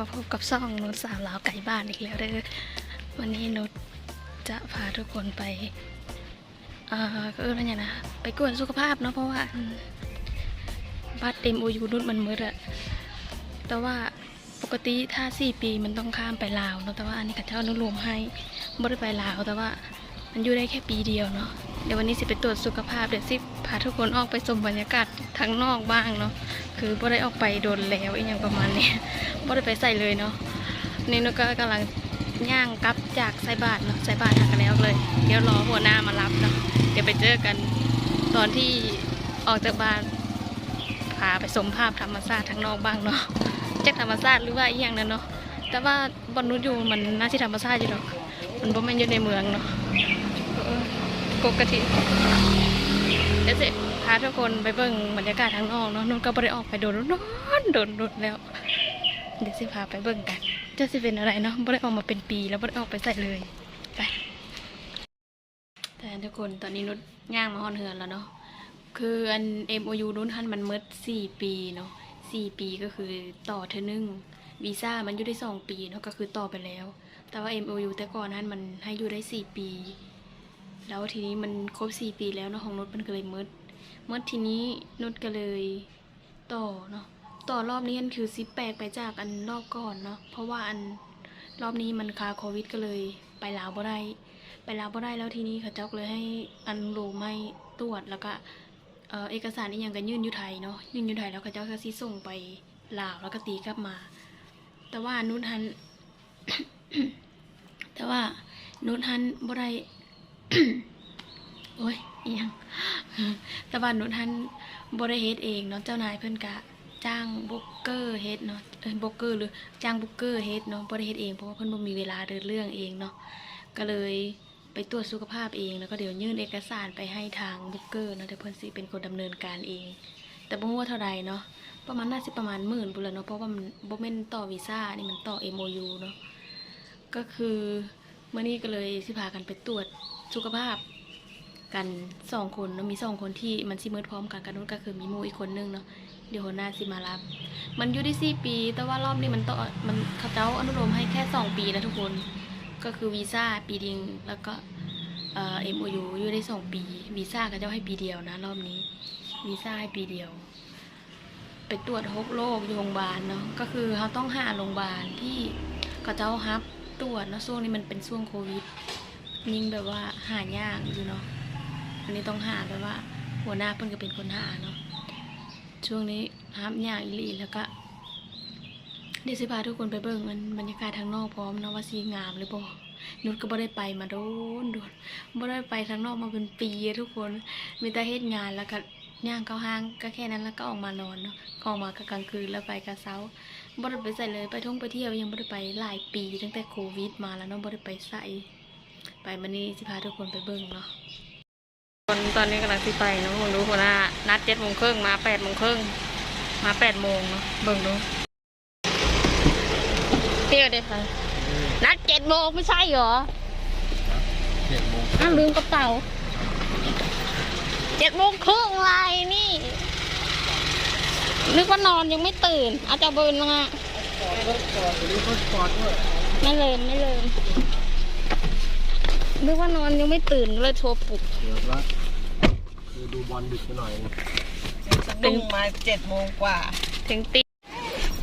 มาพบกับซ่องนุชสาวลาวไก่บ้านอีกแล้วเด้อวันนี้นุชจะพาทุกคนไป เอ่อก็เอออะไรอย่างนะ ไปกวนสุขภาพเนาะเพราะว่าบัตรเต็มโอยูนุชมันมืดอะแต่ว่าปกติถ้าสี่ปีมันต้องข้ามไปลาวเนาะแต่ว่าอันนี้ข้าเจ้านุโลมให้บ่ได้ไปลาวแต่ว่ามันอยู่ได้แค่ปีเดียวเนาะ เดี๋ยววันนี้สิไปตรวจสุขภาพเดี๋ยวสิพาทุกคนออกไปชมบรรยากาศทางนอกบ้างเนาะคือบ่ได้ออกไปโดนแล้วอีกอย่างประมาณนี้บ่ได้ไปใส่เลยเนาะนี่นุก็กำลังย่างกลับจากไซบาทเนาะไซบาททางกันแล้วเลย เดี๋ยวรอหัวหน้ามารับเนาะเดี๋ยวไปเจอกันตอนที่ออกจากบ้านพาไปชมภาพธรรมชาติทางนอกบ้างเนาะจากธรรมชาติหรือว่าอีกอย่างนั้นเนาะแต่ว่าบอนนุษอยู่มันน่าที่ธรรมชาติอยู่หรอกมันบ่แม่นอยู่ในเมืองเนาะ กกกะทิเดี๋ยวสิพาทุกคนไปเบิ่งบรรยากาศทางนอกเนาะนุ่นก็บ่ได้ออกไปโดนนอนโดนโดนแล้ว เดี๋ยวสิพาไปเบิ่งกันจะสิเป็นอะไรเนาะบ่ได้ออกมาเป็นปีแล้วบ่ได้ออกไปใส่เลยไปแต่ทุกคนตอนนี้นุชย่างมาฮอนเฮือนแล้วเนาะคืออัน MOU นุ่นทันมันหมด4ปีเนาะ4ปีก็คือต่อเทอนึงวีซ่ามันอยู่ได้2ปีเนาะก็คือต่อไปแล้ว แต่ว่า MOU แต่ก่อนนั้นมันให้อยู่ได้4ปี แล้วทีนี้มันครบสี่ปีแล้วเนาะของนุชมันก็เลยมืดมืดทีนี้นุชก็เลยต่อเนาะต่อรอบนี้อันคือซิปแปลกไปจากอันรอบก่อนเนาะเพราะว่าอันรอบนี้มันคาโควิดก็เลยไปลาวบ่ได้ไปลาวบ่ได้แล้วทีนี้เขาเจ้าก็เลยให้อันโลไม่ตรวจแล้วก็เออเอกสารอีกอย่างกันยื่นยูไทยเนาะยื่นยูไทยแล้วเขาเจ้าก็สิส่งไปลาวแล้วก็ตีกลับมา แต่ว่านุชทัน แต่ว่านุชทันบ่ได้ โอ้ยอิหยังแต่ว่าหนูท่านบริเฮดเองเนาะเจ้านายเพิ่อนกะ จ้างบุกเกอร์เฮดเนาะเออบุกเกอร์หรือจ้างบุกเกอร์เฮดเนาะบริเฮดเองเพราะว่าเพิ่อนบ่มีเวลาเดินเรื่องเองเนาะก็เลยไปตรวจสุขภาพเองแล้วก็เดี๋ยวยื่นเอกสารไปให้ทางบุกเกอร์เนาะเดี๋ยวเพิ่อนสิเป็นคนดำเนินการเอง แต่บ่รู้ว่าเท่าใดเนาะประมาณน่าสิประมาณหมื่นพุ่นละเนาะเพราะว่ามันบ่แม่นต่อวีซ่านี่มันต่อ MOU เนาะก็คือเมื่อนี้ก็เลยสิพากันไปตรวจ สุขภาพกันสองคนเนาะมีสองคนที่มันซิมืดพร้อมกันกันนู้นก็คือมีมูอีกคนนึงเนาะเดี๋ยวหัวหน้าสิมารับ มันอยู่ได้สี่ปี แต่ว่ารอบนี้มันต่อมันเขาเจ้าอนุโลมให้แค่สองปีนะทุกคนก็คือวีซ่าปีเดียวแล้วก็เอ่อ MOU อยู่ได้สองปีวีซ่าเขาเจ้าให้ปีเดียวนะ รอบนี้วีซ่าให้ปีเดียว ไปตรวจหกโรคโรงพยาบาลเนาะก็คือเขาต้องหาโรงพยาบาลที่เขาเจ้าฮับตรวจเนาะช่วงนี้มันเป็นช่วงโควิด ยิ่งแบบว่าหายากอยู่เนาะอันนี้ต้องหาแบบว่า หัวหน้าเพิ่นก็เป็นคนหาเนาะช่วงนี้ฮับยากอีหลีแล้วก็เดี๋ยวสิพาทุกคนไปเบิ่งมันบรรยากาศทางนอกพร้อมเนาะว่าสีงามหรือบ่นุชก็บ่ได้ไปมาโดนโดนบ่ได้ไปทางนอกมาเป็นปีทุกคนมีแต่เฮ็ดงานแล้วก็ย่างเข้าห้างก็แค่นั้นแล้วก็ออกมานอนเนาะก็ออกมาก็กลางคืนแล้วไปกะเช้าบ่ได้ไปใส่เลยไปท่องไปเที่ยวยังบ่ได้ไปหลายปีตั้งแต่โควิดมาแล้วเนาะบ่ได้ไปใส่ ไปมื้อนี้สิพาทุกคนไปเบิ่งเนาะตอนตอนนี้กำลังสิไปเนาะเบิ่งดูหัวหน้านัดเจ็ดโมงครึ่งมาแปดโมงครึ่งมาแปดโมงเนาะเบิ่งดูเที่ยวเด้ค่ะนัดเจ็ดโมงไม่ใช่เหรอเจ็ดโมงอ้าวลืมกระเป๋าเจ็ดโมงครึ่งไรนี่ นึกว่านอนยังไม่ตื่น อาจจะเบิร์นมาปอดรถปอดหรือรถปอดด้วยไม่เลิมไม่เลิม นึกว่านอนยังไม่ตื่นก็เลยโทรปลุกเดี๋ยวละคือดูบอลดึกไปหน่อยนะสะดุ้งมาเจ็ดโมงกว่า ถึงตี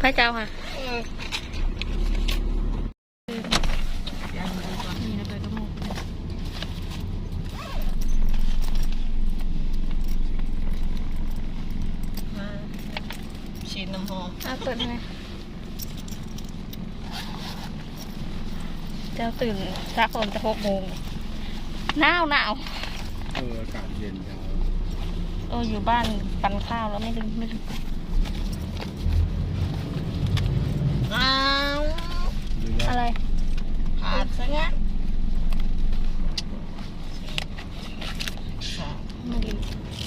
พระเจ้าค่ะ นี่นะไปกระโมก มาฉีดน้ำหอม อะเปิดไงเจ้า ตื่นสักผมจะหกโมงหนาวหนาวเอออากาศเย็นจังเอออยู่บ้านปั่นข้าวแล้วไม่ลืมไม่ลืมอ้าวดูนะอะไรขาดซะงั้นไม่ลืม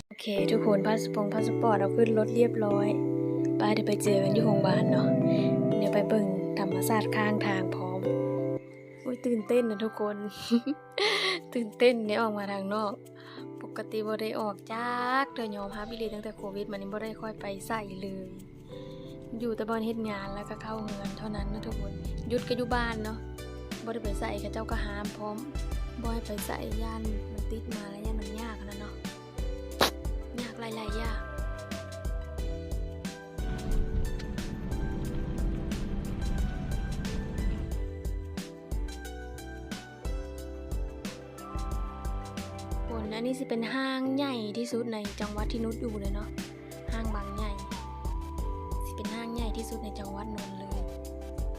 โอเค ทุกคนพาสปงพาสปอร์ตเราขึ้นรถเรียบร้อย ไปเดี๋ยวไปเจอกันที่โรงพยาบาลเนาะ เดี๋ยวไปเบิ่งธรรมศาสตร์ข้างทางพร้อมอุ้ย ตื่นเต้นนะทุกคน ตื่นเต้นเนี่ยออกมาทางนอก ปกติบ่ได้ออกจากเดือนยอมฮับอีลีตั้งแต่โควิดมันนี่บ่ได้ค่อยไปใส่เลย อยู่แต่บอนเฮ็ดงานแล้วก็เข้าเงินเท่านั้นนะทุกคนหยุดก็อยู่บ้านเนาะบ่ได้ไปใส่กับเจ้าก็หามพร้อมบ่ให้ไปใส่ย่านมันติดมาแล้วย่านมันยากนะเนาะยากหลายๆอย่าง นอันนี้สิเป็นห้างใหญ่ที่สุดในจังหวัดที่นุชอยู่เลยเนาะห้างบางใหญ่สิเป็นห้างใหญ่ที่สุดในจังหวัดนนท์เลย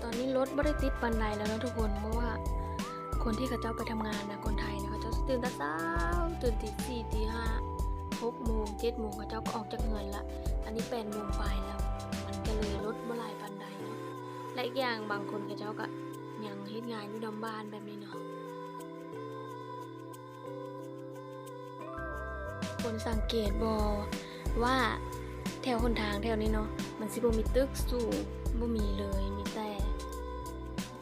ตอนนี้รถไม่ได้ติดปันใดแล้วนะทุกคนเพราะว่าคนที่เขาเจ้าไปทำงานนะคนไทยนะเขาเจ้าตื่นแต่เช้าตื่นตีสี่ตีห้าหกโมงเจ็ดโมงเขาเจ้าก็ออกจากเงินละอันนี้แปดโมงไปแล้ว มันก็เลยรถเมื่อไรปันใดเนาะและอีกอย่างบางคนเขาเจ้าก็ยังเฮ็ดงานอยู่ดำบ้านแบบนี้เนาะ คนสังเกตบอว่าแถวคนทางแถวนี้เนาะมันสิบ่มีตึกสูงบ่มีเลยมีแต่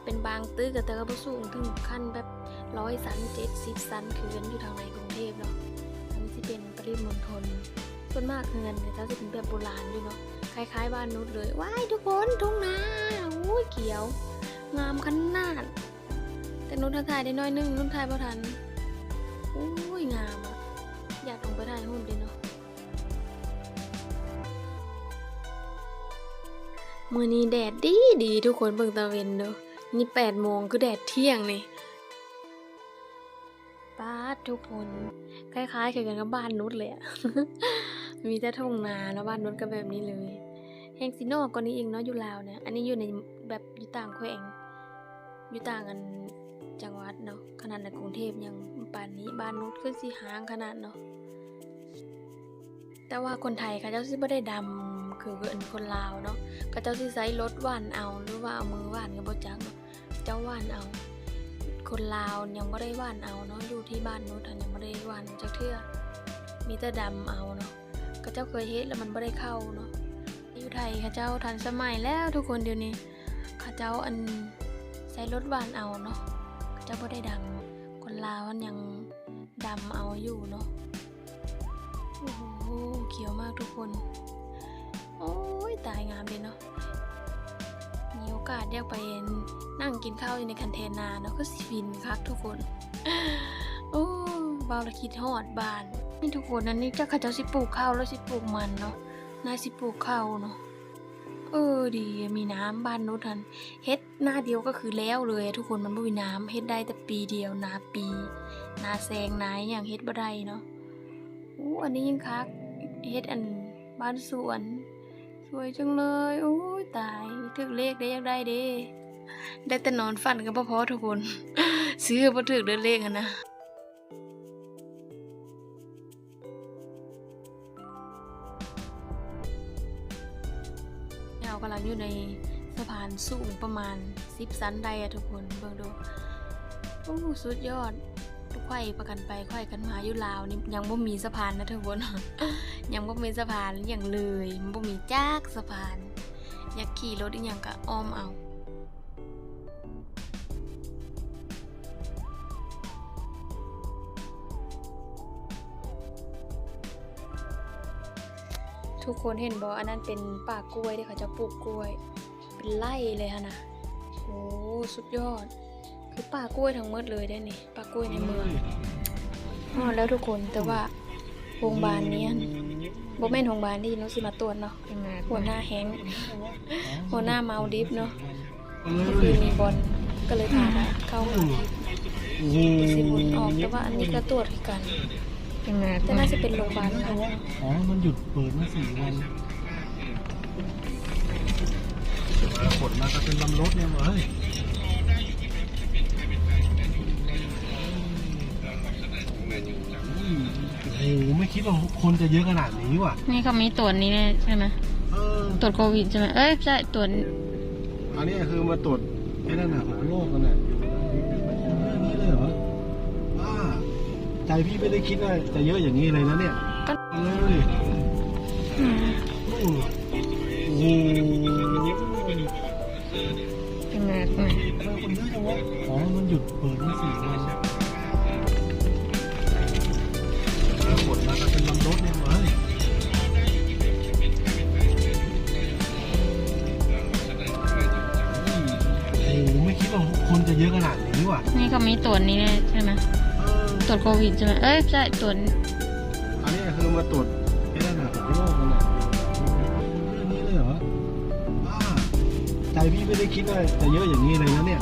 เป็นบางตึกแต่ก็บ่สูงถึงขั้นแบบร้อยสันเจ็ดสิบสันคือนอยู่ทางในกรุงเทพเนาะอันนี้สิเป็นปริมณฑลส่วนมากเงินเนี่ยจะเป็นแบบโบราณอยู่เนาะคล้ายๆบ้านนุชเลยว้ายทุกคนทุ่งนาอุ้ยเขียว งามขนาดแต่นุชถ่ายได้น้อยนึงนุชถ่ายบ่ทันอุ้ มื่อนี้แดดดีดีทุกคนเบิ่งตะเวนเด้อนี่แปดโมงคือแดดเที่ยงนี่ป้าทุกคน คล้ายๆกันกับบ้านนุชเลยอะมีแต่ทุ่งนาแล้วบ้านนุชก็แบบนี้เลยแฮงซิโนกว่านี้เองเนาะอยู่ลาวเนี่ยอันนี้อยู่ในแบบอยู่ต่างแขวงอยู่ต่างกันจังหวัดเนาะขนาดในกรุงเทพยังป่านนี้บ้านนุชก็สิห่างขนาดเนาะแต่ว่าคนไทยเขาเจ้าสิบ่ได้ดำ คืออันคนลาวเนาะเขาเจ้าสิใช้รถว่านเอาหรือว่าเอามือว่านก็บ่จักเนาะเจ้าว่านเอา คนลาวยังบ่ได้ว่านเอาเนาะอยู่ที่บ้านนู้นยังบ่ได้ว่านจักเทื่อมีแต่ดำเอาเนาะเขาเจ้าเคยเฮ็ดแล้วมันบ่ได้เข้าเนาะอยู่ไทยเขาเจ้าทันสมัยแล้วทุกคนเดี๋ยวนี้เขาเจ้าอันใช้รถว่านเอาเนาะเขาเจ้าบ่ได้ดำคนลาวมันยังดำเอาอยู่เนาะโอ้โหเขียวมากทุกคน ตายงามเลยเนาะ มีโอกาสได้ไปนั่งกินข้าวอยู่ในคันเทนาเนาะก็สิฟินคักทุกคนโอ้บาวละคิดฮอดบ้านนี่ทุกคนนั้นนี่เจ้าข้าเจ้าสิปลูกข้าวแล้วสิปลูกมันเนาะนายสิปลูกข้าวเนาะเออดีมีน้ำบ้านนู้นทันเฮ็ดหน้าเดียวก็คือแล้วเลย ทุกคนมันไม่มีน้ำเฮ็ดได้แต่ปีเดียวนาปี นาแซงนาอย่างเฮ็ดบ่ได้เนาะอู้อันนี้ยิ่งคักเฮ็ดอันบ้านสวน สวยจังเลยโอ้ยตายถึกเลขได้ยังได้เด้ได้แต่นอนฝันก็บ่พอทุกคน ซื้อบ่ถึกเด้อเลขอะนะเรากำลังอยู่ในสะพานสูงประมาณ 10สันได้อะทุกคนเบิ่งดูโอ้สุดยอด ไขว้ประกันไปไขว้กันมาอยู่ลาวนี่ยังบ่มีสะพานนะทุกคนยังบ่มีสะพานอย่างเลยบ่มีจักสะพาน อยากขี่รถอีหยังก็อ้อมเอาทุกคนเห็นบ่อันนั้นเป็นป่ากล้วยที่เขาจะปลูกกล้วย เป็นไร่เลยฮะนะโอ้สุดยอด คือป่ากล้วยทั้งหมดเลยได้นี่ป่ากล้วยในเมืองอ๋อแล้วทุกคนแต่ว่าโรงพยาบาลเนี้ยบ่แม่นโรงพยาบาลที่น้องสิมาตรวจเนาะหัวหน้าแฮงค์หัวหน้าเมาดิฟเนาะก็คือมีบอลก็เลยพาเข้ามาดิฟโอ้โหสิบุญออกแต่ว่าอันนี้ก็ตรวจคือกันยังไงแต่น่าจะเป็นโรงพยาบาลค่ะอ๋อมันหยุดเปิดมาสี่วันขนมาก็เป็นลำรถเนี่ยเฮ้ย โอ้โหไม่คิดว่าคนจะเยอะขนาดนี้ว่ะ นี่เขามีตรวจนี้ใช่ไหมเออ ตรวจโควิดใช่ไหมเอ้ยใช่ตรวจอันนี้คือมาตรวจไอ้นั่นน่ะของโรคกันน่ะเรื่องนี้เลยเหรอบ้าใจพี่ไม่ได้คิดว่าจะเยอะอย่างนี้เลยนะเนี่ยเลยอืมโอ้โหยังไง ทำไมคนเยอะจังวะอ๋อมันหยุดเปิดมาสี่วัน ไม่ไหวโอ้โไม่คิดว่าคนจะเยอะขนาดนี้ว่ะนี่ก็มีตรวจนี้ใช่ไหมตรวจโควิดใช่ไหมเอ้ยใช่ตรวจอันนี้คือมาตรวจไอ้นั่นน่ะโรคมันน่ะเรื่องนี้เลยเหรอบ้าใจพี่ไม่ได้คิดว่าจะเยอะอย่างนี้เลยนะเนี่ย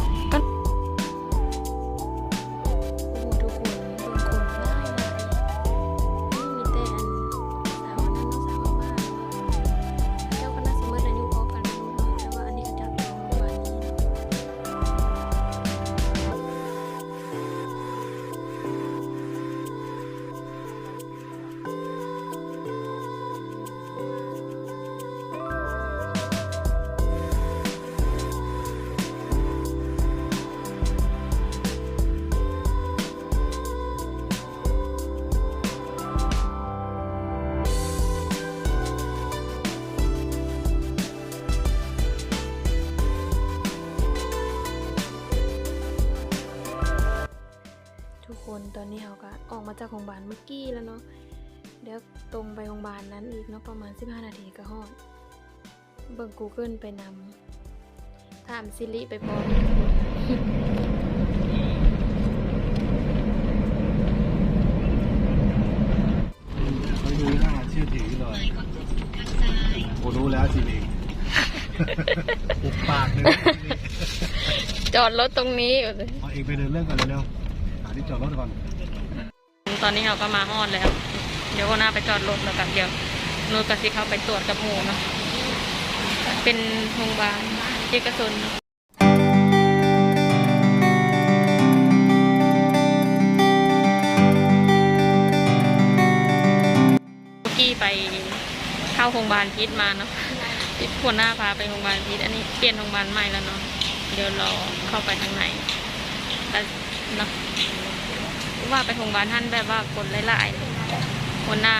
นตอนนี้เขาก็ออกมาจากโรงพยาบาลเมื่อกี้แล้วเนาะเดี๋ยวตรงไปโรงพยาบาลนั้นอีกเนาะประมาณ 15 นาทีก็ฮอด เบิ่ง Google ไปนำถามซิริไปพร้อมไปดูหน้าเชื่อถือหน่อยโอ้รู้แล้วสิเองปุบปากเลยจอดรถตรงนี้เอาเองไปเดินเรื่องก่อนเร็วๆหาที่จอดรถก่อน ตอนนี้เราก็มาฮอดแล้ว เดี๋ยวก็น่าไปจอดรถแล้วกันเดี๋ยวนูนกับสิเขาไปตรวจกับหมูเนาะเป็นโรงพยาบาลเอกชนเนาะเมื่อกี้ไปเข้าโรงพยาบาลพิษมาเนาะที่หัวหน้าพาไปโรงพยาบาลพิษอันนี้เปลี่ยนโรงพยาบาลใหม่แล้วเนาะเดี๋ยวรอเข้าไปข้างในแต่เนาะ ว่าไปโรงพยาบาลท่านแบบว่าคนหลายๆหัวหน้า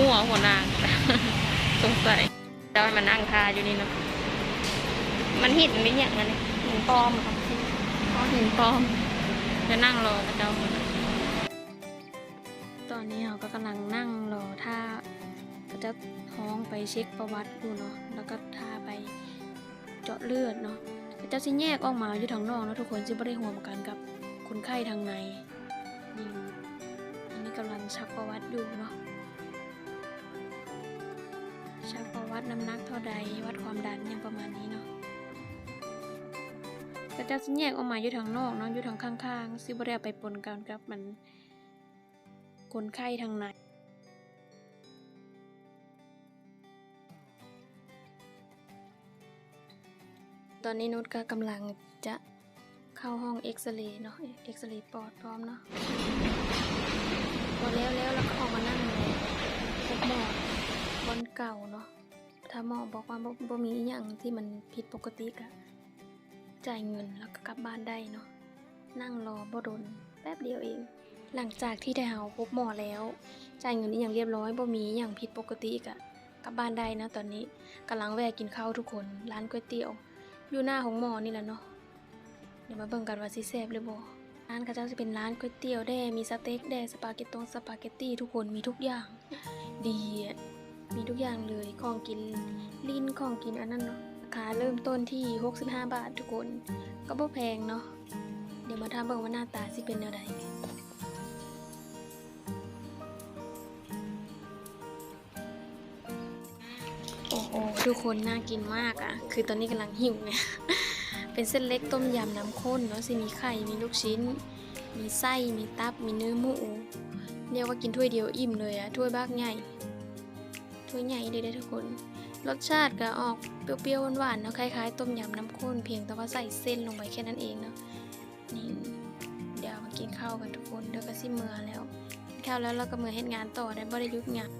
มั่วๆหัวหน้าสงสัยจะให้มานั่งทาอยู่นี่เนาะมันหินไม่อย่างนั้นเนี่ยหินปลอมอะครับอ๋อหินปลอมจะนั่งรอพระเจ้าตอนนี้เราก็กำลังนั่งรอท่าก็จะห้องไปเช็คประวัติอยู่เนาะแล้วก็ท่าไปเจาะเลือดเนาะก็จะสิแยกออกมาอยู่ทางนอกเนาะทุกคนจะไม่ได้ห่วมกันกับคนไข้ทางใน นี่อันนี้กำลังชักประวัติอยู่เนาะชักประวัติน้ำหนักเท่าใดวัดความดันอย่างประมาณนี้เนาะก็จะสิแยกออกมาอยู่ทางนอกเนาะอยู่ทางข้างๆซิบ่ได้เอาไปปนกันกับมันคนไข้ทางในตอนนี้นุชก็กำลังจะ เข้าห้องเอ็กซเรย์เนาะเอ็กซเรย์ปอดพร้อมเนาะพอแล้วแล้วแล้วก็ออกมานั่งเลยพบหมอบนเก่าเนาะถ้าหมอบอกว่าบ่บ่มีอย่างที่มันผิดปกติก็จ่ายเงินแล้วก็กลับบ้านได้เนาะนั่งรอบ่ดนแป๊บเดียวเอง หลังจากที่ได้เฮาพบหมอแล้ว จ่ายเงินอย่างเรียบร้อยบ่มีอย่างผิดปกติก็กลับบ้านได้นะตอนนี้กำลังแวะกินข้าวทุกคน ร้านก๋วยเตี๋ยว อยู่หน้าของหมอนี่แหละเนาะ ดี๋ยวมาเบิ่งกันว่าสิแซ่บหรือบ่ร้านเขาเจ้าจะเป็นร้านก๋วยเตี๋ยวแด่มีสเต็กแด่สปาเกตตงสปาเกตตี้ทุกคนมีทุกอย่าง ดีอะมีทุกอย่างเลยของกินลิ้นของกินอันนั้นเนาะราคาเริ่มต้นที่ 65 บาททุกคน ก็บ่แพงเนาะเดี๋ยวมาทำเบิ่งว่าหน้าตาสิเป็นแนวใดโอ้โหทุกคนน่ากินมากอะ่ะ คือตอนนี้กำลังหิวเนี่ย เป็นเส้นเล็กต้มยำน้ำข้นเนาะสิมีไข่ มีลูกชิ้น มีไส้ มีตับ มีเนื้อหมู เรียกว่ากินถ้วยเดียวอิ่มเลยอะถ้วยบากใหญ่ ถ้วยใหญ่เลยได้ทุกคน รสชาติก็ออกเปรี้ยวๆหวานๆเนาะคล้ายๆ ต้มยำน้ำข้นเพียงแต่ว่าใส่เส้นลงไปแค่นั้นเองเนาะ นี่เดี๋ยวมากินข้าวกันทุกคนเดี๋ยวก็สิเมื่อแล้ว กินข้าวแล้วเราก็เมื่อเฮ็ดงานต่อได้บ่ได้ยุดงาน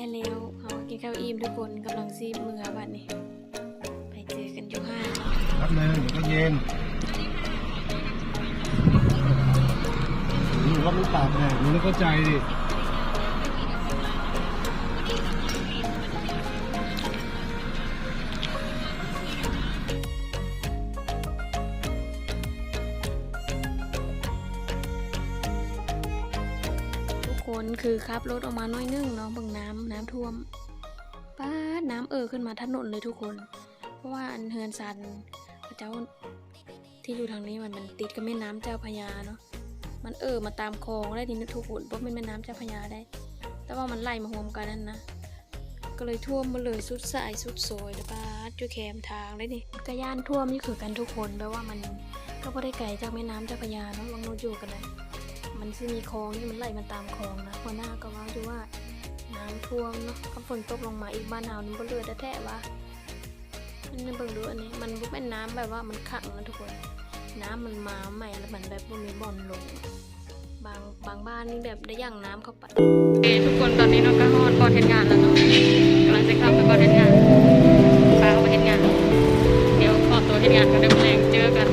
แน่แล้วเอากินข้าวอิ่มทุกคนกำลังซีมือบัดนี้ ไปเจอกันอยู่ห้างรับเลยเดี๋ยวก็เย็นนี่ว่ามันตากแดดนี่แล้วก็ใจดิ ขับรถออกมาหน้อยนึงเนาะบิ่งน้ำน้ำท่วมป้าน้ำเอ่อขึ้นมาถนนเลยทุกคน เพราะว่าอันเฮือนซันพระเจ้าที่อยู่ทางนี้มันมันติดกับแม่น้ำเจ้าพระยาเนาะมันเอ่อมาตามคลองได้ทีนี้ทุกคนเพราะเป็นแม่น้ำเจ้าพระยาได้ แต่ว่ามันไหลมารวมกันนั่นนะก็เลยท่วมมาเลยสุดสายสุดซยเลยป้าจุแคมทางเลยนี่กระย่านท่วมนี่คือกันทุกคนแปลว่ามันก็ไม่ได้ไกลจากแม่น้ำเจ้าพระยาเนาะวังโนอยู่กันเลย มันจะมีคลองที่มันไหลมาตามคลองนะหัวหน้าก็ว่าอยู่ว่าน้ำท่วมเนาะถ้าฝนตกลงมาอีกบ้านเฮานี่บ่เลือดแท้ๆวะมันเบิ่งดูอันนี้มันเป็นน้ำแบบว่ามันขังนะทุกคน น้ำมันมาใหม่แล้วมันแบบบ่มีบ่อนลง บางบางบ้านนี่แบบได้ย่างน้ำเข้าไปโอทุกคนตอนนี้น้องก็ฮอดบอลเฮ็ดงานแล้วเนาะกำลังจะเข้าไปบอลเฮ็ดงานฟ้าเข้าไปเฮ็ดงาน เดี๋ยวขอตัวเฮ็ดงานกันเดี๋ยวแรงเจอกัน